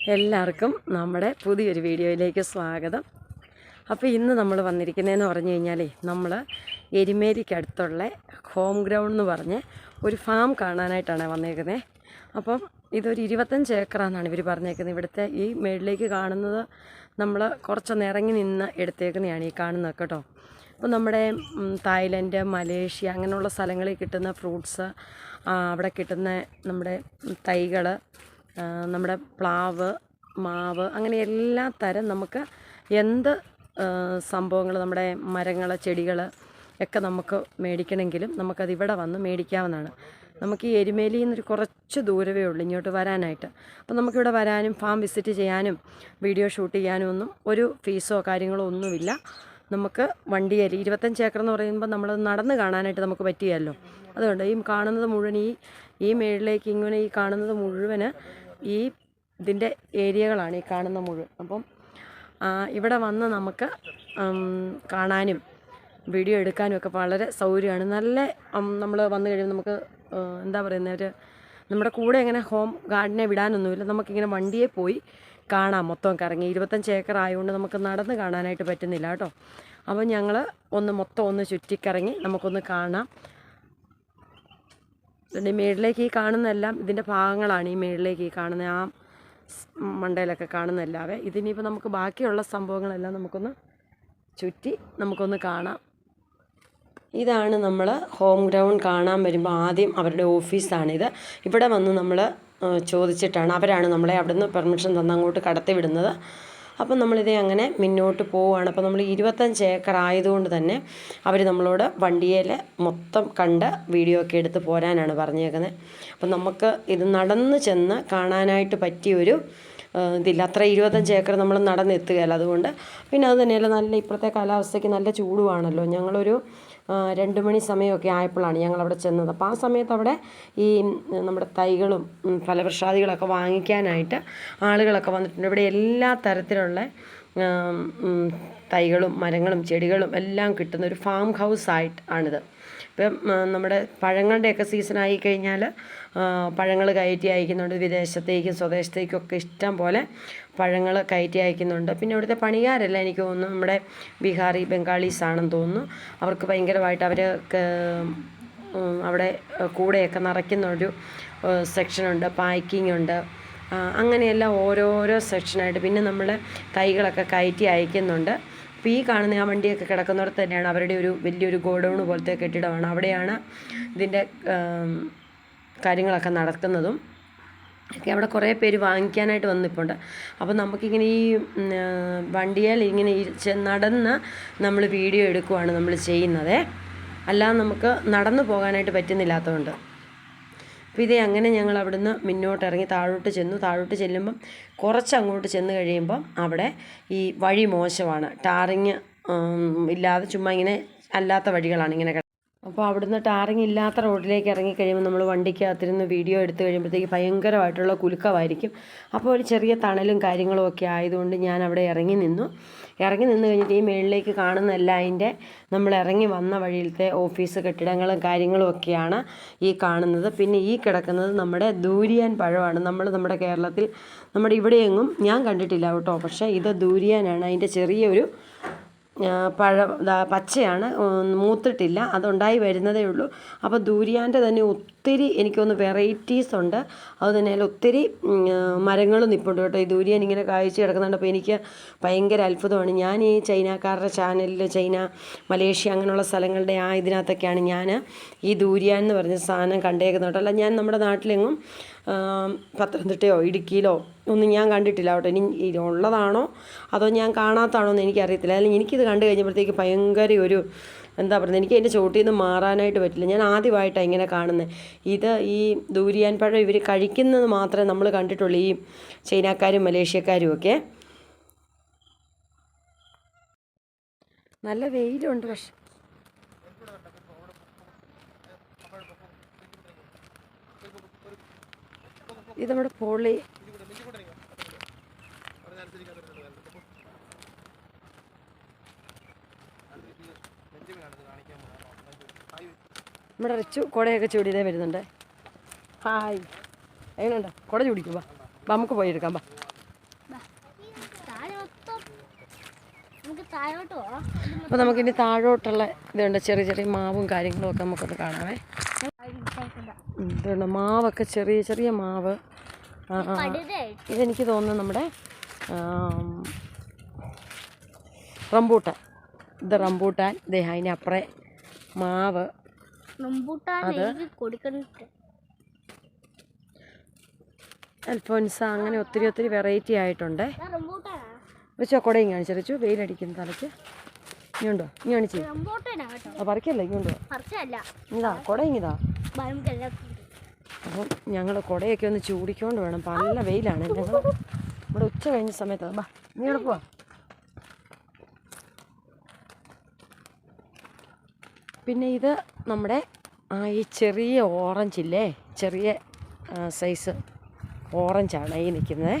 എല്ലാവർക്കും നമ്മുടെ പുതിയൊരു വീഡിയോയിലേക്ക് സ്വാഗതം. അപ്പോൾ ഇന്ന് നമ്മൾ വന്നിരിക്കുന്നതെന്ന് പറഞ്ഞു കഴിഞ്ഞാലേ നമ്മൾ എരുമേലിക്കടുത്തുള്ള ഹോം ഗ്രൗണ്ട് എന്ന് പറഞ്ഞ് ഒരു ഫാം കാണാനായിട്ടാണ് വന്നേക്കുന്നത് അപ്പം ഇതൊരു ഇരുപത്തഞ്ച് ഏക്കറാന്നാണ് ഇവർ പറഞ്ഞേക്കുന്നത്. ഇവിടുത്തെ ഈ മേളിലേക്ക് കാണുന്നത് നമ്മൾ കുറച്ചൊന്ന് ഇറങ്ങി നിന്ന് എടുത്തേക്കുന്നതാണ് ഈ കാണുന്നത് കേട്ടോ. അപ്പോൾ നമ്മുടെ തായ്ലൻഡ് മലേഷ്യ അങ്ങനെയുള്ള സ്ഥലങ്ങളിൽ കിട്ടുന്ന ഫ്രൂട്ട്സ് അവിടെ കിട്ടുന്ന നമ്മുടെ തൈകൾ നമ്മുടെ പ്ലാവ് മാവ് അങ്ങനെ എല്ലാ തരം നമുക്ക് എന്ത് സംഭവങ്ങൾ നമ്മുടെ മരങ്ങൾ ചെടികൾ ഒക്കെ നമുക്ക് മേടിക്കണമെങ്കിലും നമുക്കത് ഇവിടെ വന്ന് മേടിക്കാവുന്നതാണ്. നമുക്ക് ഈ എരുമേലിയിൽ നിന്നൊരു കുറച്ച് ദൂരമേ ഉള്ളൂ ഇങ്ങോട്ട് വരാനായിട്ട്. അപ്പോൾ നമുക്കിവിടെ വരാനും ഫാം വിസിറ്റ് ചെയ്യാനും വീഡിയോ ഷൂട്ട് ചെയ്യാനും ഒന്നും ഒരു ഫീസോ കാര്യങ്ങളോ ഒന്നുമില്ല. നമുക്ക് വണ്ടിയിൽ ഇരുപത്തഞ്ച് ഏക്കർ എന്ന് പറയുമ്പോൾ നമ്മൾ നടന്ന് കാണാനായിട്ട് നമുക്ക് പറ്റിയല്ലോ. അതുകൊണ്ട് ഈ കാണുന്നത് മുഴുവൻ ഈ ഈ മേളിലേക്ക് ഇങ്ങനെ ഈ കാണുന്നത് മുഴുവൻ ഈ ഇതിന്റെ ഏരിയകളാണ് ഈ കാണുന്ന മുഴുവൻ. അപ്പം ഇവിടെ വന്ന് നമുക്ക് കാണാനും വീഡിയോ എടുക്കാനും ഒക്കെ വളരെ സൗകര്യമാണ്. നല്ല നമ്മൾ വന്നു കഴിയുമ്പോൾ നമുക്ക് എന്താ പറയുന്നത് ഒരു നമ്മുടെ കൂടെ ഇങ്ങനെ ഹോം ഗാർഡനെ വിടാനൊന്നുമില്ല. നമുക്കിങ്ങനെ വണ്ടിയെ പോയി കാണാം മൊത്തം കറങ്ങി ഇരുപത്തഞ്ച് ഏക്കർ ആയതുകൊണ്ട് നമുക്ക് നടന്ന് കാണാനായിട്ട് പറ്റുന്നില്ല കേട്ടോ. അപ്പോൾ ഞങ്ങൾ ഒന്ന് മൊത്തം ഒന്ന് ചുറ്റിക്കറങ്ങി നമുക്കൊന്ന് കാണാം. ഇതിന്റെ മേളിലേക്ക് ഈ കാണുന്നതെല്ലാം ഇതിന്റെ ഭാഗങ്ങളാണ് ഈ മേളിലേക്ക് ഈ കാണുന്ന ആ മണ്ടയിലൊക്കെ കാണുന്നതല്ലാതെ ഇതിനിപ്പോൾ നമുക്ക് ബാക്കിയുള്ള സംഭവങ്ങളെല്ലാം നമുക്കൊന്ന് ചുറ്റി നമുക്കൊന്ന് കാണാം. ഇതാണ് നമ്മൾ ഹോം ഗ്രൗണ്ട് കാണാൻ വരുമ്പോൾ ആദ്യം അവരുടെ ഓഫീസാണിത്. ഇവിടെ വന്ന് നമ്മൾ ചോദിച്ചിട്ടാണ് അവരാണ് നമ്മളെ അവിടുന്ന് പെർമിഷൻ തന്ന് അങ്ങോട്ട് കടത്തി വിടുന്നത് അപ്പം നമ്മളിതേ അങ്ങനെ മുന്നോട്ട് പോവുകയാണ്. അപ്പോൾ നമ്മൾ ഇരുപത്തഞ്ച് ഏക്കർ ആയതുകൊണ്ട് തന്നെ അവർ നമ്മളോട് വണ്ടിയിൽ മൊത്തം കണ്ട് വീഡിയോ ഒക്കെ എടുത്ത് പോരാനാണ് പറഞ്ഞേക്കുന്നത്. അപ്പം നമുക്ക് ഇത് നടന്ന് ചെന്ന് കാണാനായിട്ട് പറ്റിയൊരു ഇതില്ല. അത്ര ഇരുപത്തഞ്ച് ഏക്കർ നമ്മൾ നടന്നെത്തുകയല്ല. അതുകൊണ്ട് പിന്നെ അത് തന്നെയല്ല നല്ല ഇപ്പോഴത്തെ കാലാവസ്ഥയ്ക്ക് നല്ല ചൂടുവാണല്ലോ. ഞങ്ങളൊരു രണ്ട് മണി സമയമൊക്കെ ആയപ്പോഴാണ് ഞങ്ങൾ അവിടെ ചെന്നത്. അപ്പോൾ ആ സമയത്ത് അവിടെ ഈ നമ്മുടെ തൈകളും ഫലവൃക്ഷാദികളൊക്കെ വാങ്ങിക്കാനായിട്ട് ആളുകളൊക്കെ വന്നിട്ടുണ്ട്. ഇവിടെ എല്ലാ തരത്തിലുള്ള തൈകളും മരങ്ങളും ചെടികളും എല്ലാം കിട്ടുന്ന ഒരു ഫാം ഹൗസ് ആയിട്ട് ആണിത്. ഇപ്പം നമ്മുടെ പഴങ്ങളുടെയൊക്കെ സീസൺ ആയി കഴിഞ്ഞാൽ പഴങ്ങൾ കയറ്റി അയക്കുന്നുണ്ട് വിദേശത്തേക്കും സ്വദേശത്തേക്കും ഒക്കെ ഇഷ്ടം പോലെ പഴങ്ങൾ കയറ്റി അയക്കുന്നുണ്ട്. പിന്നെ ഇവിടുത്തെ പണിക്കാരല്ല എനിക്ക് തോന്നുന്നു നമ്മുടെ ബീഹാറി ബംഗാളീസ് ആണെന്ന് തോന്നുന്നു. അവർക്ക് ഭയങ്കരമായിട്ട് അവർ അവിടെ കൂടെയൊക്കെ നിറയ്ക്കുന്ന ഒരു സെക്ഷനുണ്ട്. പാക്കിംഗ് ഉണ്ട് അങ്ങനെയെല്ലാം ഓരോരോ സെക്ഷനായിട്ട് പിന്നെ നമ്മൾ തൈകളൊക്കെ കയറ്റി അയക്കുന്നുണ്ട്. അപ്പോൾ ഈ കാണുന്ന ആ വണ്ടിയൊക്കെ കിടക്കുന്നിടത്ത് തന്നെയാണ് അവരുടെ ഒരു വലിയൊരു ഗോഡൗൺ പോലത്തെ കെട്ടിടമാണ്. അവിടെയാണ് ഇതിന്റെ കാര്യങ്ങളൊക്കെ നടക്കുന്നതും. ഒക്കെ അവിടെ കുറേ പേര് വാങ്ങിക്കാനായിട്ട് വന്നിപ്പുണ്ട് അപ്പോൾ നമുക്കിങ്ങനെ ഈ വണ്ടിയാൽ ഇങ്ങനെ നടന്ന് നമ്മൾ വീഡിയോ എടുക്കുവാണ് നമ്മൾ ചെയ്യുന്നത്. അല്ലാതെ നമുക്ക് നടന്നു പോകാനായിട്ട് പറ്റുന്നില്ലാത്തതുകൊണ്ട്. അപ്പോൾ ഇതേ അങ്ങനെ ഞങ്ങൾ അവിടുന്ന് മുന്നോട്ട് ഇറങ്ങി താഴോട്ട് ചെന്നു. താഴോട്ട് ചെല്ലുമ്പം കുറച്ച് അങ്ങോട്ട് ചെന്ന് കഴിയുമ്പം അവിടെ ഈ വഴി മോശമാണ്. ടാറിങ് ഇല്ലാതെ ചുമ്മാ ഇങ്ങനെ അല്ലാത്ത വഴികളാണ് ഇങ്ങനെ അപ്പോൾ അവിടുന്ന് ടാറിങ് ഇല്ലാത്ത റോഡിലേക്ക് ഇറങ്ങി കഴിയുമ്പോൾ നമ്മൾ വണ്ടിക്കകത്തിരുന്ന് വീഡിയോ എടുത്തു കഴിയുമ്പോഴത്തേക്ക് ഭയങ്കരമായിട്ടുള്ള കുലുക്കമായിരിക്കും. അപ്പോൾ ഒരു ചെറിയ തണലും കാര്യങ്ങളും ഒക്കെ ആയതുകൊണ്ട് ഞാൻ അവിടെ ഇറങ്ങി നിന്നു. ഇറങ്ങി നിന്ന് കഴിഞ്ഞിട്ട് ഈ മേളിലേക്ക് കാണുന്നതല്ല അതിന്റെ നമ്മൾ ഇറങ്ങി വന്ന വഴിയിലത്തെ ഓഫീസ് കെട്ടിടങ്ങളും കാര്യങ്ങളും ഒക്കെയാണ് ഈ കാണുന്നത്. പിന്നെ ഈ കിടക്കുന്നത് നമ്മുടെ ദൂരിയാൻ പഴമാണ്. നമ്മൾ നമ്മുടെ കേരളത്തിൽ നമ്മുടെ ഇവിടെയെങ്ങും ഞാൻ കണ്ടിട്ടില്ല കേട്ടോ. പക്ഷേ ഇത് ദൂരിയാനാണ്. അതിന്റെ ചെറിയൊരു പഴം പച്ചയാണ് മൂത്തിട്ടില്ല അതുണ്ടായി വരുന്നതേ ഉള്ളൂ. അപ്പോൾ ദൂരിയാന്റെ തന്നെ ഒത്തിരി എനിക്കൊന്ന് വെറൈറ്റീസ് ഉണ്ട്. അത് തന്നെ ഒത്തിരി മരങ്ങൾ നിൽപ്പുണ്ട് കേട്ടോ. ഈ ദൂരിയാൻ ഇങ്ങനെ കാഴ്ച കിടക്കുന്നുണ്ട്. അപ്പോൾ എനിക്ക് ഭയങ്കര അത്ഭുതമാണ്. ഞാൻ ഈ ചൈനക്കാരുടെ ചാനലിൽ ചൈന മലേഷ്യ അങ്ങനെയുള്ള സ്ഥലങ്ങളുടെ ആ ഇതിനകത്തൊക്കെയാണ് ഞാൻ ഈ ദൂരിയ എന്ന് പറഞ്ഞ സാധനം കണ്ടേക്കുന്നത് കേട്ടോ. അല്ല ഞാൻ നമ്മുടെ നാട്ടിലെങ്ങും പത്തനംതിട്ടയോ ഇടുക്കിയിലോ ഒന്നും ഞാൻ കണ്ടിട്ടില്ല കേട്ടോ. ഇനി ഇത് ഉള്ളതാണോ അതോ ഞാൻ കാണാത്തതാണോ എന്ന് എനിക്കറിയത്തില്ല. അല്ലെങ്കിൽ എനിക്കിത് കണ്ടു കഴിഞ്ഞപ്പോഴത്തേക്ക് ഭയങ്കര ഒരു എന്താ പറയുന്നത്? എനിക്ക് അതിന്റെ ചോട്ടിൽ നിന്ന് മാറാനായിട്ട് പറ്റില്ല. ഞാൻ ആദ്യമായിട്ടാണ് ഇങ്ങനെ കാണുന്നത് ഇത് ഈ ദൂരിയാൻ പഴം ഇവർ കഴിക്കുന്നത് മാത്രമേ നമ്മൾ കണ്ടിട്ടുള്ളൂ ഈ ചൈനക്കാരും മലേഷ്യക്കാരും ഒക്കെ. നല്ല വെയിലുണ്ട് പക്ഷെ. ഇത് നമ്മുടെ പൊളി. ഇവിടെ റിച്ചു കുടയൊക്കെ ചൂടിയതേ വരുന്നുണ്ട്. ഹായ് എങ്ങനെയുണ്ട്? കുട ചൂടിക്കും? വാ. വാ നമുക്ക് പോയി എടുക്കാം വാ. നമുക്ക് നമുക്കിനി താഴോട്ടുള്ള ഇതുണ്ട് ചെറിയ ചെറിയ മാവും കാര്യങ്ങളും ഒക്കെ നമുക്കൊന്ന് കാണാമേ ഇതുണ്ട് മാവൊക്കെ ചെറിയ ചെറിയ മാവ്. ഇതെനിക്ക് തോന്നുന്നു നമ്മുടെ റംബൂട്ടാൻ. ഇത് റംബൂട്ടാൻ. ദേ അതിനപ്പുറേ മാവ്. അൽഫോൻസ അങ്ങനെ ഒത്തിരി ഒത്തിരി വെറൈറ്റി ആയിട്ടുണ്ട്. വെച്ചോ ചെറിച്ചു കാണിച്ചു വെയിലടിക്കുന്ന തലയ്ക്ക്. ഇങ്ങോട്ടോ ഇനി കാണിച്ചു. പറിക്കല്ലേ? ഇങ്ങോട്ടോ ഇതാ കുട ഇങ്ങിതാ അപ്പം ഞങ്ങൾ കുടയൊക്കെ ഒന്ന് ചൂടിക്കൊണ്ട് വേണം. നല്ല വെയിലാണ്. ഞങ്ങൾ ഇവിടെ ഉച്ച കഴിഞ്ഞ സമയത്ത്. ബാ നീ ഇവിടെ പോവാ. പിന്നെ ഇത് നമ്മുടെ ഈ ചെറിയ ഓറഞ്ച് ഇല്ലേ? ചെറിയ സൈസ് ഓറഞ്ചാണ് ഈ നിൽക്കുന്നത്.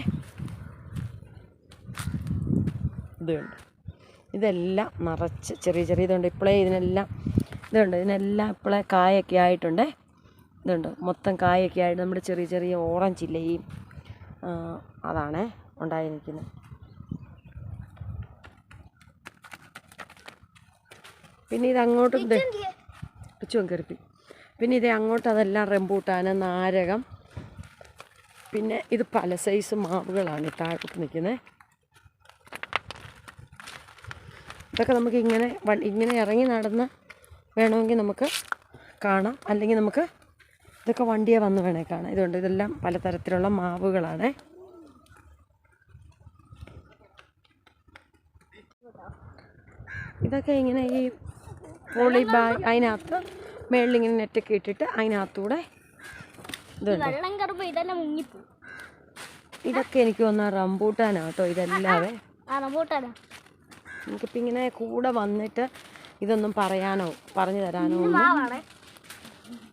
ഇതുണ്ട് ഇതെല്ലാം നിറച്ച് ചെറിയ ചെറിയ ഇതുണ്ട്. ഇപ്പോഴേ ഇതിനെല്ലാം ഇതുണ്ട്. ഇതിനെല്ലാം ഇപ്പോഴേ കായൊക്കെ ആയിട്ടുണ്ട്. ഇതുണ്ട്. മൊത്തം കായൊക്കെ ആയിട്ട് നമ്മുടെ ചെറിയ ചെറിയ ഓറഞ്ച് ഇല്ലേ അതാണ് ഉണ്ടായി പിന്നെ ഇത് അങ്ങോട്ട് പിച്ചുവൻ കയറിപ്പി പിന്നെ ഇത് അങ്ങോട്ട് അതെല്ലാം റെമ്പൂട്ടാൻ നാരകം പിന്നെ ഇത് പല സൈസ് മാവുകളാണ് ഈ താഴോട്ട് നിൽക്കുന്നത് ഇതൊക്കെ നമുക്ക് ഇങ്ങനെ ഇങ്ങനെ ഇറങ്ങി നടന്ന് വേണമെങ്കിൽ നമുക്ക് കാണാം. അല്ലെങ്കിൽ നമുക്ക് ഇതൊക്കെ വണ്ടിയെ വന്ന് വേണേൽ കാണാം. ഇതുകൊണ്ട് ഇതെല്ലാം പലതരത്തിലുള്ള മാവുകളാണ്. ഇതൊക്കെ ഇങ്ങനെ ഈ പോളി ബാഗ് അതിനകത്ത് മേളിലിങ്ങനെ നെറ്റൊക്കെ ഇട്ടിട്ട് അതിനകത്തൂടെ ഇതൊക്കെ എനിക്ക് വന്ന റംബൂട്ടാനാട്ടോ കേട്ടോ ഇതെല്ലാവേ. നമുക്കിപ്പോൾ ഇങ്ങനെ കൂടെ വന്നിട്ട് ഇതൊന്നും പറയാനോ പറഞ്ഞു തരാനോ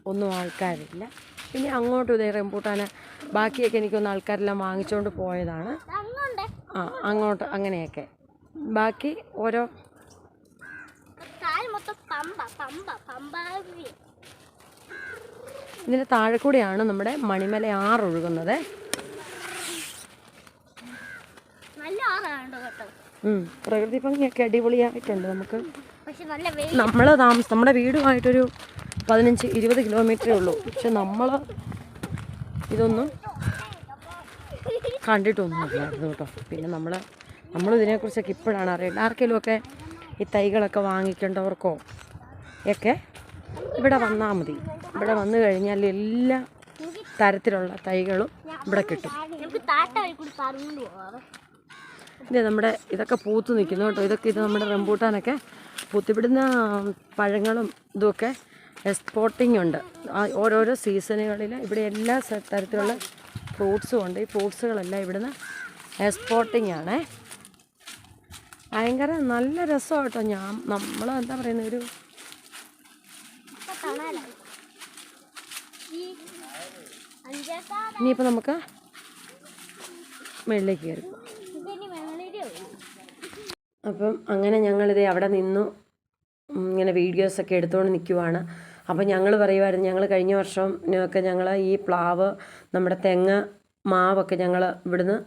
ഒന്നും ആൾക്കാരില്ല. പിന്നെ അങ്ങോട്ടും ഇതേ റംബൂട്ടാന് ബാക്കിയൊക്കെ എനിക്കൊന്ന് ആൾക്കാരെല്ലാം വാങ്ങിച്ചുകൊണ്ട് പോയതാണ്. ആ അങ്ങോട്ട് അങ്ങനെയൊക്കെ. ബാക്കി ഓരോ പമ്പ പമ്പ പമ്പാവി. ഇതിന്റെ താഴെ കൂടെയാണ് നമ്മുടെ മണിമല ആറ് ഒഴുകുന്നത്. നല്ല ആറാണ് കേട്ടോ? പ്രകൃതി ഭംഗിയൊക്കെ അടിപൊളിയായിട്ടുണ്ട് നമുക്ക്. പക്ഷെ നല്ല വെയിൽ. നമ്മൾ താമസം നമ്മുടെ വീടുമായിട്ടൊരു പതിനഞ്ച് ഇരുപത് കിലോമീറ്ററേ ഉള്ളൂ. പക്ഷെ നമ്മൾ ഇതൊന്നും കണ്ടിട്ടൊന്നുമില്ലായിരുന്നു കേട്ടോ. പിന്നെ നമ്മൾ ഇതിനെക്കുറിച്ചൊക്കെ ഇപ്പോഴാണ് അറിയുന്നത് ആർക്കെങ്കിലും ഒക്കെ ഈ തൈകളൊക്കെ വാങ്ങിക്കേണ്ടവർക്കോ? ഒക്കെ ഇവിടെ വന്നാൽ മതി. ഇവിടെ വന്നു കഴിഞ്ഞാൽ എല്ലാ തരത്തിലുള്ള തൈകളും ഇവിടെ കിട്ടും. ഇത് നമ്മുടെ ഇതൊക്കെ പൂത്ത് നിൽക്കുന്നു കേട്ടോ. ഇതൊക്കെ ഇത് നമ്മുടെ റംബൂട്ടാനൊക്കെ പൂത്തിവിടുന്ന പഴങ്ങളും ഇതുമൊക്കെ എക്സ്പോർട്ടിംഗ് ഉണ്ട്. ഓരോരോ സീസണുകളിൽ ഇവിടെ എല്ലാ തരത്തിലുള്ള ഫ്രൂട്ട്സും ഉണ്ട്. ഈ ഫ്രൂട്ട്സുകളെല്ലാം ഇവിടുന്ന് എക്സ്പോർട്ടിംഗ് ആണേ. ഭയങ്കര നല്ല രസമാണ് കേട്ടോ ഞാൻ. നമ്മൾ എന്താ പറയുന്ന ഒരു ഇനിയിപ്പോൾ നമുക്ക് മേളിലേക്ക് കയറി. അപ്പം അങ്ങനെ ഞങ്ങളിത് അവിടെ നിന്നു. ഇങ്ങനെ വീഡിയോസൊക്കെ എടുത്തുകൊണ്ട് നിൽക്കുവാണ് അപ്പം ഞങ്ങൾ പറയുമായിരുന്നു ഞങ്ങൾ കഴിഞ്ഞ വർഷം ഒക്കെ ഞങ്ങൾ ഈ പ്ലാവ് നമ്മുടെ തെങ്ങ് മാവൊക്കെ ഞങ്ങൾ ഇവിടുന്ന്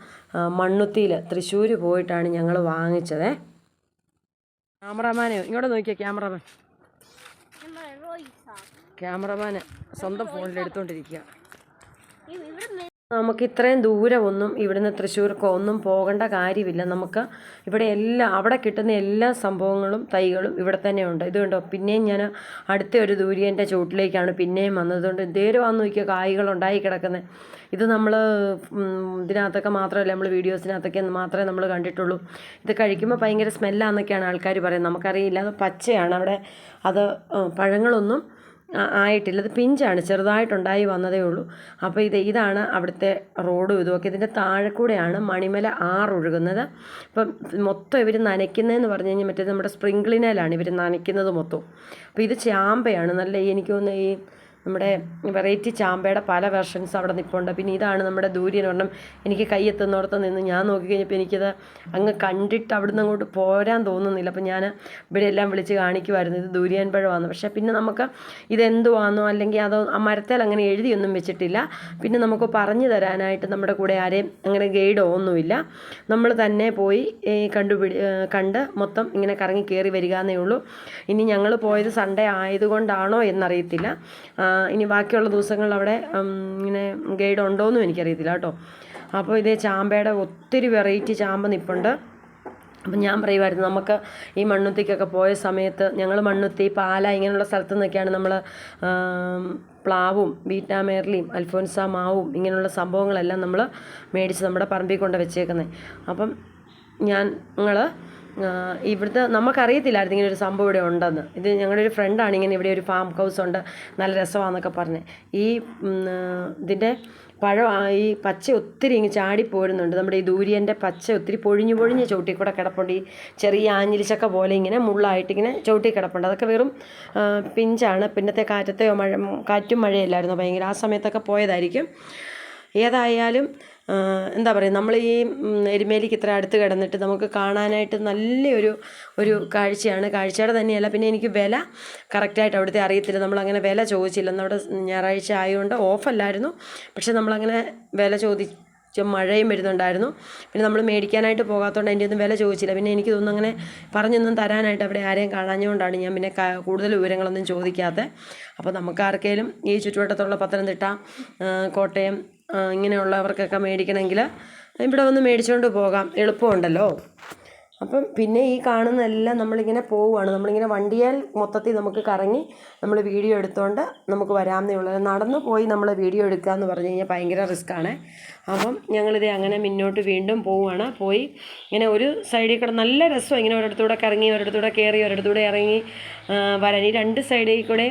മണ്ണുത്തിയിൽ തൃശ്ശൂർ പോയിട്ടാണ് ഞങ്ങൾ വാങ്ങിച്ചത്. ക്യാമറമാനെ ഇങ്ങോട്ട് നോക്കിയ ക്യാമറമാൻ? ക്യാമറമാന് സ്വന്തം ഫോണിൽ എടുത്തുകൊണ്ടിരിക്കുക നമുക്ക് ഇത്രയും ദൂരമൊന്നും ഇവിടുന്ന് തൃശ്ശൂർക്കോ ഒന്നും പോകേണ്ട കാര്യമില്ല. നമുക്ക് ഇവിടെ എല്ലാ അവിടെ കിട്ടുന്ന എല്ലാ സംഭവങ്ങളും തൈകളും ഇവിടെ തന്നെ ഉണ്ട്. ഇതുകൊണ്ടോ കണ്ടോ? പിന്നെയും ഞാൻ അടുത്ത ഒരു ദൂര്യന്റെ ചുവട്ടിലേക്കാണ് പിന്നെയും വന്നതുകൊണ്ട് കൊണ്ട് എന്തേലും വന്ന് നോക്കിയ? കായ്കൾ ഉണ്ടായി കിടക്കുന്നത് ഇത് നമ്മൾ ഇതിനകത്തൊക്കെ മാത്രമല്ല നമ്മൾ വീഡിയോസിനകത്തൊക്കെ മാത്രമേ നമ്മൾ കണ്ടിട്ടുള്ളൂ. ഇത് കഴിക്കുമ്പോൾ ഭയങ്കര സ്മെല്ലാന്നൊക്കെയാണ് ആൾക്കാർ പറയുന്നത്. നമുക്കറിയില്ല. അത് പച്ചയാണ്. അവിടെ അത് പഴങ്ങളൊന്നും ആയിട്ടില്ല. ഇത് പിഞ്ചാണ്. ചെറുതായിട്ടുണ്ടായി വന്നതേ ഉള്ളൂ. അപ്പോൾ ഇത് ഇതാണ് അവിടുത്തെ റോഡും ഇതുമൊക്കെ ഇതിന്റെ താഴെ കൂടെയാണ് മണിമല ആറ് ഒഴുകുന്നത്. അപ്പം മൊത്തം ഇവർ നനയ്ക്കുന്നതെന്ന് പറഞ്ഞു കഴിഞ്ഞാൽ മറ്റേ നമ്മുടെ സ്പ്രിംഗ്ലിനയിലാണ് ഇവർ നനയ്ക്കുന്നത് മൊത്തം. അപ്പോൾ ഇത് ചാമ്പയാണ്. നല്ല എനിക്ക് തോന്നുന്നു ഈ നമ്മുടെ വെറൈറ്റി ചാമ്പയുടെ പല വെർഷൻസ് അവിടെ നിൽപ്പുണ്ട് പിന്നെ ഇതാണ് നമ്മുടെ ദൂര്യൻ ഒരെണ്ണം. എനിക്ക് കൈ നിന്ന് ഞാൻ നോക്കിക്കഴിഞ്ഞപ്പോൾ എനിക്കത് അങ്ങ് കണ്ടിട്ട് അവിടുന്ന് അങ്ങോട്ട് പോരാൻ തോന്നുന്നില്ല. അപ്പം ഞാൻ ഇവിടെ എല്ലാം വിളിച്ച് കാണിക്കുമായിരുന്നു. ഇത് ദൂര്യൻ പഴമാണ്. പക്ഷേ പിന്നെ നമുക്ക് ഇതെന്തുവാന്നോ അല്ലെങ്കിൽ അതോ ആ മരത്തിൽ അങ്ങനെ എഴുതിയൊന്നും വെച്ചിട്ടില്ല. പിന്നെ നമുക്ക് പറഞ്ഞു തരാനായിട്ട് നമ്മുടെ കൂടെ ആരെയും അങ്ങനെ ഗൈഡോ ഒന്നുമില്ല. നമ്മൾ തന്നെ പോയി കണ്ടുപിടി കണ്ട് മൊത്തം ഇങ്ങനെ കറങ്ങി കയറി വരിക എന്നേ ഉള്ളൂ. ഇനി ഞങ്ങൾ പോയത് സൺഡേ ആയതുകൊണ്ടാണോ എന്നറിയത്തില്ല. ഇനി ബാക്കിയുള്ള ദിവസങ്ങളിൽ അവിടെ ഇങ്ങനെ ഗൈഡ് ഉണ്ടോയെന്നും എനിക്കറിയത്തില്ല കേട്ടോ. അപ്പോൾ ഇതേ ചാമ്പയുടെ ഒത്തിരി വെറൈറ്റി ചാമ്പ നിൽപ്പുണ്ട് അപ്പം ഞാൻ പറയുമായിരുന്നു നമുക്ക് ഈ മണ്ണുത്തിക്കൊക്കെ പോയ സമയത്ത് ഞങ്ങൾ മണ്ണുത്തി പാല ഇങ്ങനെയുള്ള സ്ഥലത്തു നിന്നൊക്കെയാണ് നമ്മൾ പ്ലാവും ബീറ്റാമേർലിയും അൽഫോൻസ മാവും ഇങ്ങനെയുള്ള സംഭവങ്ങളെല്ലാം നമ്മൾ മേടിച്ച് നമ്മുടെ പറമ്പിൽ കൊണ്ട് വെച്ചേക്കുന്നത് അപ്പം ഞാൻ ഞങ്ങൾ ഇവിടുത്തെ നമുക്കറിയത്തില്ലായിരുന്നു ഇങ്ങനെ ഒരു സംഭവം ഇവിടെ ഉണ്ടെന്ന്. ഇത് ഞങ്ങളുടെ ഒരു ഫ്രണ്ടാണ് ഇങ്ങനെ ഇവിടെ ഒരു ഫാം ഹൗസ് ഉണ്ട് നല്ല രസമാണെന്നൊക്കെ പറഞ്ഞ്. ഈ ഇതിന്റെ പഴം ഈ പച്ച ഒത്തിരി ഇങ്ങ് ചാടി പോരുന്നുണ്ട്. നമ്മുടെ ഈ ദൂര്യന്റെ പച്ച ഒത്തിരി പൊഴിഞ്ഞു പൊഴിഞ്ഞ് ചവിട്ടി കൂടെ കിടപ്പുണ്ട്. ഈ ചെറിയ ആഞ്ഞിലിച്ചക്ക പോലെ ഇങ്ങനെ മുള്ളായിട്ട് ഇങ്ങനെ ചവിട്ടി കിടപ്പുണ്ട്. അതൊക്കെ വെറും പിഞ്ചാണ്. പിന്നത്തെ കാറ്റത്തെയോ മഴ കാറ്റും മഴയല്ലായിരുന്നു ഭയങ്കര. ആ സമയത്തൊക്കെ പോയതായിരിക്കും. ഏതായാലും എന്താ പറയുക നമ്മൾ ഈ എരുമേലിക്ക് ഇത്ര അടുത്ത് കിടന്നിട്ട് നമുക്ക് കാണാനായിട്ട് നല്ലൊരു ഒരു കാഴ്ചയാണ്. കാഴ്ചയുടെ തന്നെയല്ല പിന്നെ എനിക്ക് വില കറക്റ്റായിട്ട് അവിടുത്തെ അറിയത്തില്ല. നമ്മളങ്ങനെ വില ചോദിച്ചില്ല നമ്മുടെ ഞായറാഴ്ച ആയതുകൊണ്ട് ഓഫല്ലായിരുന്നു. പക്ഷെ നമ്മളങ്ങനെ വില ചോദിച്ച മഴയും വരുന്നുണ്ടായിരുന്നു. പിന്നെ നമ്മൾ മേടിക്കാനായിട്ട് പോകാത്തതുകൊണ്ട് അതിന്റെ ഒന്നും വില ചോദിച്ചില്ല. പിന്നെ എനിക്ക് തോന്നുന്നു അങ്ങനെ പറഞ്ഞൊന്നും തരാനായിട്ട് അവിടെ ആരെയും കാണാഞ്ഞുകൊണ്ടാണ് ഞാൻ പിന്നെ കൂടുതൽ വിവരങ്ങളൊന്നും ചോദിക്കാത്തത്. അപ്പോൾ നമുക്ക് ആർക്കെങ്കിലും ഈ ചുറ്റുവട്ടത്തുള്ള പത്തനംതിട്ട കോട്ടയം ഇങ്ങനെയുള്ളവർക്കൊക്കെ മേടിക്കണമെങ്കിൽ ഇവിടെ വന്ന് മേടിച്ചുകൊണ്ട് പോകാം. എളുപ്പമുണ്ടല്ലോ. അപ്പം പിന്നെ ഈ കാണുന്നതെല്ലാം നമ്മളിങ്ങനെ പോവുകയാണ്. നമ്മളിങ്ങനെ വണ്ടിയാൽ മൊത്തത്തിൽ നമുക്ക് കറങ്ങി നമ്മൾ വീഡിയോ എടുത്തുകൊണ്ട് നമുക്ക് വരാമെന്നേ ഉള്ളൂ. നടന്നു പോയി നമ്മൾ വീഡിയോ എടുക്കുക എന്ന് പറഞ്ഞു കഴിഞ്ഞാൽ ഭയങ്കര റിസ്ക്കാണ് അപ്പം ഞങ്ങളിത് അങ്ങനെ മുന്നോട്ട് വീണ്ടും പോവുകയാണ്. പോയി ഇങ്ങനെ ഒരു സൈഡിൽ കൂടെ നല്ല രസമാണ്. ഇങ്ങനെ ഒരിടത്തൂടെ കറങ്ങി ഒരിടത്തൂടെ കയറി ഒരിടത്തൂടെ ഇറങ്ങി വരാൻ. ഈ രണ്ട് സൈഡിൽ കൂടെ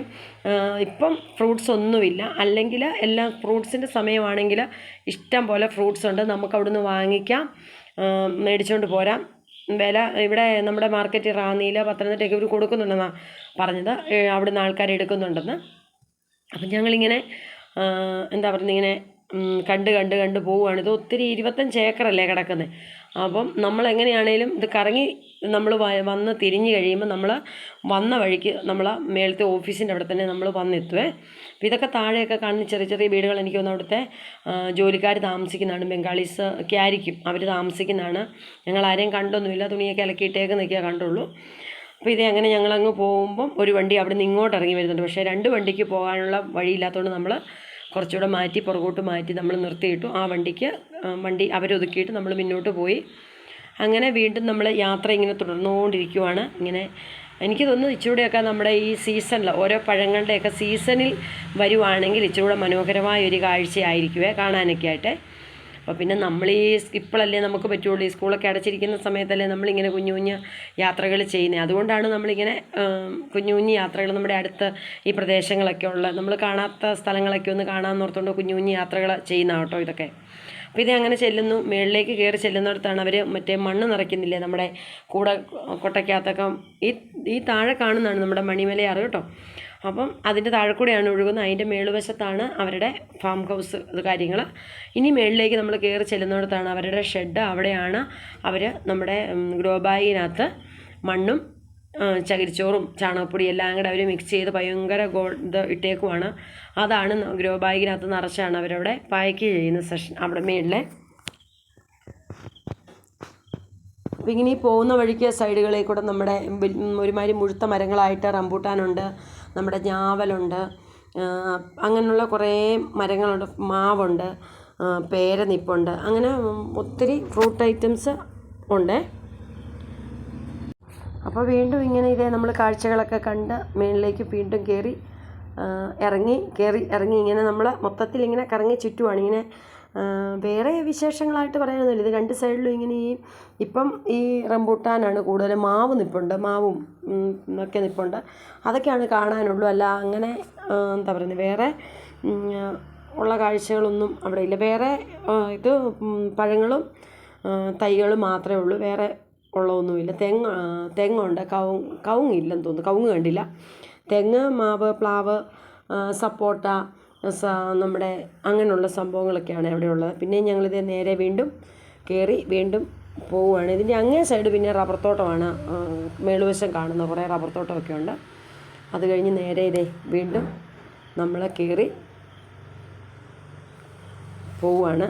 ഇപ്പം ഫ്രൂട്ട്സ് ഒന്നുമില്ല. അല്ലെങ്കിൽ എല്ലാം ഫ്രൂട്ട്സിന്റെ സമയമാണെങ്കിൽ ഇഷ്ടം പോലെ ഫ്രൂട്ട്സ് ഉണ്ട്. നമുക്ക് അവിടുന്ന് വാങ്ങിക്കാം. മേടിച്ചുകൊണ്ട് പോരാം. വില ഇവിടെ നമ്മുടെ മാർക്കറ്റ് റാന്നിയിൽ പത്തനംതിട്ടയ്ക്ക് ഇവർ കൊടുക്കുന്നുണ്ടെന്നാണ് പറഞ്ഞത്. അവിടെ അവിടുന്ന് ആൾക്കാർ എടുക്കുന്നുണ്ടെന്ന്. അപ്പം ഞങ്ങളിങ്ങനെ എന്താ പറയുന്നത് ഇങ്ങനെ കണ്ട് കണ്ട് കണ്ട് പോവുകയാണ്. ഇത് ഒത്തിരി ഇരുപത്തഞ്ച് ഏക്കറല്ലേ കിടക്കുന്നത് അപ്പം നമ്മൾ എങ്ങനെയാണേലും ഇത് കറങ്ങി നമ്മൾ വന്ന് തിരിഞ്ഞ് കഴിയുമ്പോൾ നമ്മൾ വന്ന വഴിക്ക് നമ്മൾ മേളത്തെ ഓഫീസിന്റെ അവിടെ തന്നെ നമ്മൾ വന്നെത്തുവേ. അപ്പോൾ ഇതൊക്കെ താഴെയൊക്കെ കാണുന്ന ചെറിയ ചെറിയ വീടുകൾ എനിക്ക് തോന്നുന്നു അവിടുത്തെ ജോലിക്കാർ താമസിക്കുന്നതാണ്. ബംഗാളീസ് ഒക്കെ ആയിരിക്കും. അവർ താമസിക്കുന്നതാണ്. ഞങ്ങൾ ആരെയും കണ്ടൊന്നുമില്ല. തുണിയൊക്കെ ഇലക്കിയിട്ടേക്ക് നിൽക്കുക കണ്ടുള്ളൂ. അപ്പോൾ ഇത് അങ്ങനെ ഞങ്ങളങ്ങ് പോകുമ്പം ഒരു വണ്ടി അവിടെ നിന്ന് ഇങ്ങോട്ട് ഇറങ്ങി വരുന്നുണ്ട്. പക്ഷേ രണ്ട് വണ്ടിക്ക് പോകാനുള്ള വഴിയില്ലാത്തതുകൊണ്ട് നമ്മൾ കുറച്ചുകൂടെ മാറ്റി പുറകോട്ട് മാറ്റി നമ്മൾ നിർത്തിയിട്ടു. ആ വണ്ടിക്ക് വണ്ടി അവരൊതുക്കിയിട്ട് നമ്മൾ മുന്നോട്ട് പോയി. അങ്ങനെ വീണ്ടും നമ്മൾ യാത്ര ഇങ്ങനെ തുടർന്നുകൊണ്ടിരിക്കുവാണ്. ഇങ്ങനെ എനിക്ക് തോന്നുന്നു ഇച്ചിരൂടെയൊക്കെ നമ്മുടെ ഈ സീസണിൽ ഓരോ പഴങ്ങളുടെയൊക്കെ സീസണിൽ വരുവാണെങ്കിൽ ഇച്ചിരൂടെ മനോഹരമായ ഒരു കാഴ്ചയായിരിക്കുമേ കാണാനൊക്കെ ആയിട്ട് അപ്പോൾ പിന്നെ നമ്മൾ ഈ ഇപ്പോഴല്ലേ നമുക്ക് പറ്റുള്ളൂ. ഈ സ്കൂളൊക്കെ അടച്ചിരിക്കുന്ന സമയത്തല്ലേ നമ്മളിങ്ങനെ കുഞ്ഞു കുഞ്ഞു യാത്രകൾ ചെയ്യുന്നത് അതുകൊണ്ടാണ് നമ്മളിങ്ങനെ കുഞ്ഞു കുഞ്ഞു യാത്രകൾ നമ്മുടെ അടുത്ത് ഈ പ്രദേശങ്ങളൊക്കെ ഉള്ള നമ്മൾ കാണാത്ത സ്ഥലങ്ങളൊക്കെ ഒന്ന് കാണാമെന്ന് ഓർത്തുകൊണ്ട് കുഞ്ഞു കുഞ്ഞു യാത്രകൾ ചെയ്യുന്ന കേട്ടോ ഇതൊക്കെ. അപ്പോൾ ഇത് അങ്ങനെ ചെല്ലുന്നു. മേളിലേക്ക് കയറി ചെല്ലുന്നിടത്താണ് അവർ മറ്റേ മണ്ണ് നിറയ്ക്കുന്നില്ലേ നമ്മുടെ കൂടെ കൊട്ടയ്ക്കകത്തൊക്കെ. ഈ ഈ താഴെ കാണുന്നതാണ് നമ്മുടെ മണിമലയാറ് കേട്ടോ. അപ്പം അതിന്റെ താഴെ കൂടെയാണ് ഒഴുകുന്നത്. അതിന്റെ മേളുവശത്താണ് അവരുടെ ഫാം ഹൗസ് അത് കാര്യങ്ങൾ ഇനി മേളിലേക്ക് നമ്മൾ കയറി ചെല്ലുന്നിടത്താണ് അവരുടെ ഷെഡ് അവിടെയാണ് അവർ നമ്മുടെ ഗ്രോ ബാഗിനകത്ത് മണ്ണും ചകിരിച്ചോറും ചാണകപ്പൊടി എല്ലാം കൂടെ അവർ മിക്സ് ചെയ്ത് ഭയങ്കര ഗോൾ ഇത് ഇട്ടേക്കുവാണ്. അതാണ് ഗ്രോ ബാഗിനകത്ത് നിറച്ചാണ് അവരവിടെ പായ്ക്ക് ചെയ്യുന്ന സെഷൻ അവിടെ മേളിലെ. അപ്പോൾ ഇങ്ങനെ പോകുന്ന വഴിക്ക് സൈഡുകളിൽ കൂടെ നമ്മുടെ ഒരുമാതിരി മുഴുത്ത മരങ്ങളായിട്ട് റംബൂട്ടാനുണ്ട് നമ്മുടെ ഞാവലുണ്ട്. അങ്ങനെയുള്ള കുറേ മരങ്ങളുണ്ട്. മാവുണ്ട്. പേരനിപ്പുണ്ട്. പേര നിപ്പുണ്ട് അങ്ങനെ ഒത്തിരി ഫ്രൂട്ട് ഐറ്റംസ് ഉണ്ട്. അപ്പോൾ വീണ്ടും ഇങ്ങനെ ഇതേ നമ്മൾ കാഴ്ചകളൊക്കെ കണ്ട് മേളിലേക്ക് വീണ്ടും കയറി ഇറങ്ങി കയറി ഇറങ്ങി ഇങ്ങനെ നമ്മൾ മൊത്തത്തിൽ ഇങ്ങനെ കറങ്ങി ചുറ്റുവാണ്. ഇങ്ങനെ വേറെ വിശേഷങ്ങളായിട്ട് പറയാനൊന്നുമില്ല. ഇത് രണ്ട് സൈഡിലും ഇങ്ങനെ ഈ ഇപ്പം ഈ റംബൂട്ടാനാണ് കൂടുതലും മാവ് നിൽപ്പുണ്ട് മാവും ഒക്കെ നിൽപ്പുണ്ട് അതൊക്കെയാണ് കാണാനുള്ളൂ. അല്ല അങ്ങനെ എന്താ പറയുന്നത് വേറെ ഉള്ള കാഴ്ചകളൊന്നും അവിടെ ഇല്ല. വേറെ ഇത് പഴങ്ങളും തൈകളും മാത്രമേ ഉള്ളൂ. വേറെ ഉള്ളതൊന്നുമില്ല. തെങ്ങ് തെങ്ങുണ്ട്. കവുങ്ങ് കവുങ്ങില്ലെന്ന് തോന്നുന്നു. കവുങ്ങ് കണ്ടില്ല. തെങ്ങ് മാവ് പ്ലാവ് സപ്പോട്ട നമ്മുടെ അങ്ങനെയുള്ള സംഭവങ്ങളൊക്കെയാണ് അവിടെ ഉള്ളത് പിന്നെ ഞങ്ങളിത് നേരെ വീണ്ടും കയറി വീണ്ടും പോവുകയാണ്. ഇതിന്റെ അങ്ങേ സൈഡ് പിന്നെ റബ്ബർ തോട്ടമാണ് മേളുവശം കാണുന്ന കുറേ റബ്ബർ തോട്ടമൊക്കെ ഉണ്ട്. അത് കഴിഞ്ഞ് നേരെ ഇതേ വീണ്ടും നമ്മൾ കയറി പോവുകയാണ്.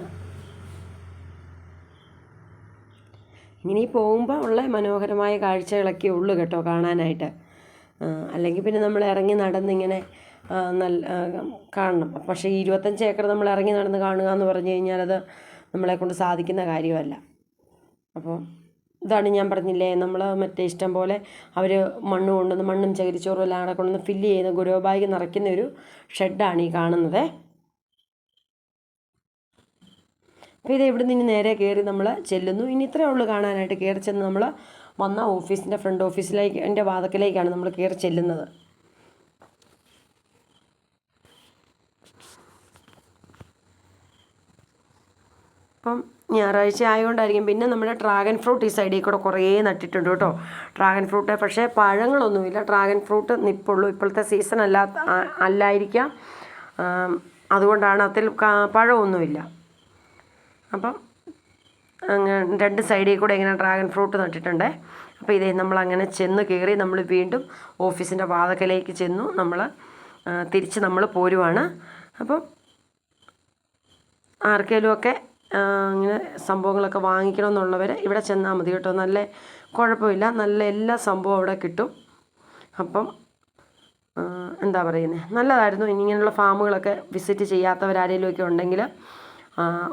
ഇങ്ങനെ പോകുമ്പോൾ ഉള്ള മനോഹരമായ കാഴ്ചകളൊക്കെ ഉള്ളു കേട്ടോ കാണാനായിട്ട്. അല്ലെങ്കിൽ പിന്നെ നമ്മൾ ഇറങ്ങി നടന്നിങ്ങനെ നല്ല കാണണം. പക്ഷേ ഈ ഇരുപത്തഞ്ച് ഏക്കർ നമ്മൾ ഇറങ്ങി നടന്ന് കാണുക എന്ന് പറഞ്ഞു കഴിഞ്ഞാൽ അത് നമ്മളെ കൊണ്ട് സാധിക്കുന്ന കാര്യമല്ല. അപ്പോൾ ഇതാണ് ഞാൻ പറഞ്ഞില്ലേ നമ്മൾ മറ്റേ ഇഷ്ടം പോലെ അവർ മണ്ണ് കൊണ്ടുവന്ന് മണ്ണും ചകിരിച്ചോറും എല്ലാം അവിടെ കൊണ്ടുവന്ന് ഫില്ല് ചെയ്യുന്ന ഗുരോ ബാഗ് നിറയ്ക്കുന്ന ഒരു ഷെഡാണ് ഈ കാണുന്നത്. അപ്പോൾ ഇത് ഇവിടെ നിന്ന് നേരെ കയറി നമ്മൾ ചെല്ലുന്നു. ഇനി ഇത്രയേ ഉള്ളൂ കാണാനായിട്ട്. കയറി ചെന്ന് നമ്മൾ വന്ന ഓഫീസിന്റെ ഫ്രണ്ട് ഓഫീസിലേക്ക് എന്റെ വാതക്കിലേക്കാണ് നമ്മൾ കയറി ചെല്ലുന്നത്. അപ്പം ഞായറാഴ്ച ആയതുകൊണ്ടായിരിക്കും. പിന്നെ നമ്മുടെ ഡ്രാഗൺ ഫ്രൂട്ട് ഈ സൈഡിൽ കൂടെ കുറേ നട്ടിട്ടുണ്ട് കേട്ടോ. ഡ്രാഗൺ ഫ്രൂട്ട് പക്ഷേ പഴങ്ങളൊന്നുമില്ല. Dragon fruit നിപ്പുള്ളൂ. ഇപ്പോഴത്തെ സീസൺ അല്ല അല്ലായിരിക്കാം. അതുകൊണ്ടാണ് അതിൽ പഴമൊന്നുമില്ല. അപ്പം അങ്ങനെ രണ്ട് സൈഡിൽ കൂടെ ഇങ്ങനെ ഡ്രാഗൺ ഫ്രൂട്ട് നട്ടിട്ടുണ്ട്. അപ്പോൾ ഇതേ നമ്മൾ അങ്ങനെ ചെന്ന് കയറി നമ്മൾ വീണ്ടും ഓഫീസിന്റെ വാതക്കലേക്ക് ചെന്നു നമ്മൾ തിരിച്ച് നമ്മൾ പോരുവാണ്. അപ്പം ആർക്കെങ്കിലുമൊക്കെ ഇങ്ങനെ സംഭവങ്ങളൊക്കെ വാങ്ങിക്കണമെന്നുള്ളവർ ഇവിടെ ചെന്നാൽ മതി കേട്ടോ. നല്ല കുഴപ്പമില്ല. നല്ല എല്ലാ സംഭവവും അവിടെ കിട്ടും. അപ്പം എന്താ പറയുന്നത് നല്ലതായിരുന്നു. ഇങ്ങനെയുള്ള ഫാമുകളൊക്കെ വിസിറ്റ് ചെയ്യാത്തവരാരെങ്കിലും ഒക്കെ ഉണ്ടെങ്കിൽ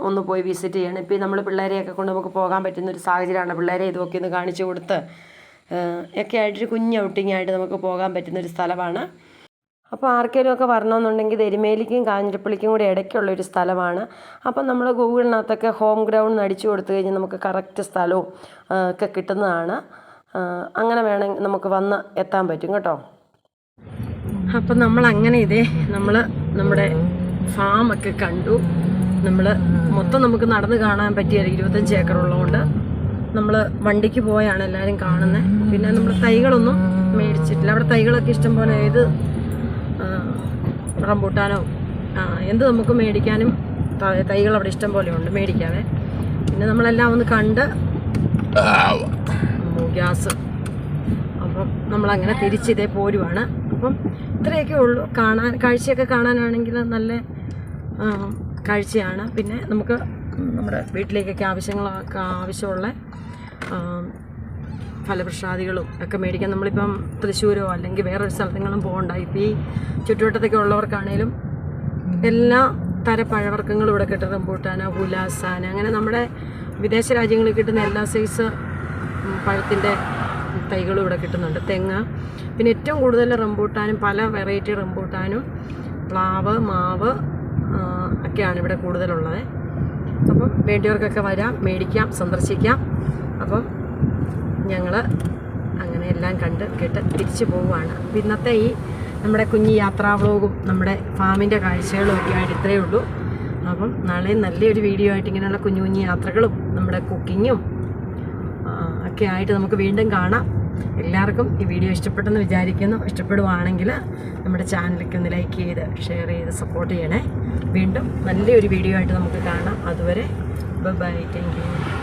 ഒന്ന് പോയി വിസിറ്റ് ചെയ്യണം. ഇപ്പോൾ നമ്മൾ പിള്ളേരെയൊക്കെ കൊണ്ട് നമുക്ക് പോകാൻ പറ്റുന്ന ഒരു സാഹചര്യമാണ്. പിള്ളേരെ ഇതൊക്കെ ഒന്ന് കാണിച്ചു കൊടുത്ത് ഒക്കെ ആയിട്ടൊരു കുഞ്ഞ് ഔട്ടിംഗ് ആയിട്ട് നമുക്ക് പോകാൻ പറ്റുന്ന ഒരു സ്ഥലമാണ്. അപ്പോൾ ആർക്കെങ്കിലും ഒക്കെ വരണമെന്നുണ്ടെങ്കിൽ എരുമേലിക്കും കാഞ്ഞിരപ്പള്ളിക്കും കൂടി ഇടയ്ക്കുള്ള ഒരു സ്ഥലമാണ്. അപ്പം നമ്മൾ ഗൂഗിളിനകത്തൊക്കെ ഹോം ഗ്രൗണ്ട് അടിച്ചു കൊടുത്തു കഴിഞ്ഞാൽ നമുക്ക് കറക്റ്റ് സ്ഥലവും ഒക്കെ കിട്ടുന്നതാണ്. അങ്ങനെ വേണമെങ്കിൽ നമുക്ക് വന്ന് എത്താൻ പറ്റും കേട്ടോ. അപ്പം നമ്മൾ അങ്ങനെ ഇതേ നമ്മൾ നമ്മുടെ ഫാമൊക്കെ കണ്ടു. നമ്മൾ മൊത്തം നമുക്ക് നടന്ന് കാണാൻ പറ്റിയ ഇരുപത്തഞ്ച് ഏക്കർ ഉള്ളതുകൊണ്ട് നമ്മൾ വണ്ടിക്ക് പോയാണ് എല്ലാവരും കാണുന്നത്. പിന്നെ നമ്മൾ തൈകളൊന്നും മേടിച്ചിട്ടില്ല. അവിടെ തൈകളൊക്കെ ഇഷ്ടം പോലെ ഏത് റംബൂട്ടാനോ എന്ത് നമുക്ക് മേടിക്കാനും തൈകൾ അവിടെ ഇഷ്ടം പോലെ ഉണ്ട് മേടിക്കാവേ പിന്നെ നമ്മളെല്ലാം ഒന്ന് കണ്ട് ഗ്യാസ്. അപ്പം നമ്മളങ്ങനെ തിരിച്ചിതേ പോരുവാണ്. അപ്പം ഇത്രയൊക്കെ ഉള്ളൂ. കാണാൻ കാഴ്ചയൊക്കെ കാണാനാണെങ്കിൽ നല്ല കാഴ്ചയാണ്. പിന്നെ നമുക്ക് നമ്മുടെ വീട്ടിലേക്കൊക്കെ ആവശ്യങ്ങളൊക്കെ ആവശ്യമുള്ള ആ, ഫലവൃക്ഷാദികളും ഒക്കെ മേടിക്കാൻ നമ്മളിപ്പം തൃശ്ശൂരോ അല്ലെങ്കിൽ വേറൊരു സ്ഥലത്തെങ്കിലും പോകണ്ട. ഇപ്പം ഈ ചുറ്റുവട്ടത്തൊക്കെ ഉള്ളവർക്കാണേലും എല്ലാ തര പഴവർഗങ്ങളും ഇവിടെ കിട്ടും റംബൂട്ടാന ഹുലാസാന അങ്ങനെ നമ്മുടെ വിദേശ രാജ്യങ്ങളിൽ കിട്ടുന്ന എല്ലാ സൈസ് പഴത്തിന്റെ തൈകളും ഇവിടെ കിട്ടുന്നുണ്ട്. തെങ്ങ് പിന്നെ ഏറ്റവും കൂടുതൽ റംബൂട്ടാനും പല വെറൈറ്റി റംബൂട്ടാനും പ്ലാവ് മാവ് ഒക്കെയാണ് ഇവിടെ കൂടുതലുള്ളത്. അപ്പം വേണ്ടിയവർക്കൊക്കെ വരാം മേടിക്കാം സന്ദർശിക്കാം. അപ്പം ഞങ്ങൾ അങ്ങനെ എല്ലാം കണ്ട് കേട്ട് തിരിച്ചു പോവുകയാണ്. അപ്പം ഇന്നത്തെ ഈ നമ്മുടെ കുഞ്ഞു യാത്രാ വ്ലോഗും നമ്മുടെ ഫാമിന്റെ കാഴ്ചകളും ഒക്കെ ആയിട്ട് ഇത്രയേ ഉള്ളൂ. അപ്പം നാളെ നല്ലൊരു വീഡിയോ ആയിട്ട് ഇങ്ങനെയുള്ള കുഞ്ഞു കുഞ്ഞു യാത്രകളും നമ്മുടെ കുക്കിങ്ങും ഒക്കെ ആയിട്ട് നമുക്ക് വീണ്ടും കാണാം. എല്ലാവർക്കും ഈ വീഡിയോ ഇഷ്ടപ്പെട്ടെന്ന് വിചാരിക്കുന്നു. ഇഷ്ടപ്പെടുവാണെങ്കിൽ നമ്മുടെ ചാനലൊക്കെ ഒന്ന് ലൈക്ക് ചെയ്ത് ഷെയർ ചെയ്ത് സപ്പോർട്ട് ചെയ്യണേ. വീണ്ടും നല്ലൊരു വീഡിയോ ആയിട്ട് നമുക്ക് കാണാം. അതുവരെ ബൈ താങ്ക് യു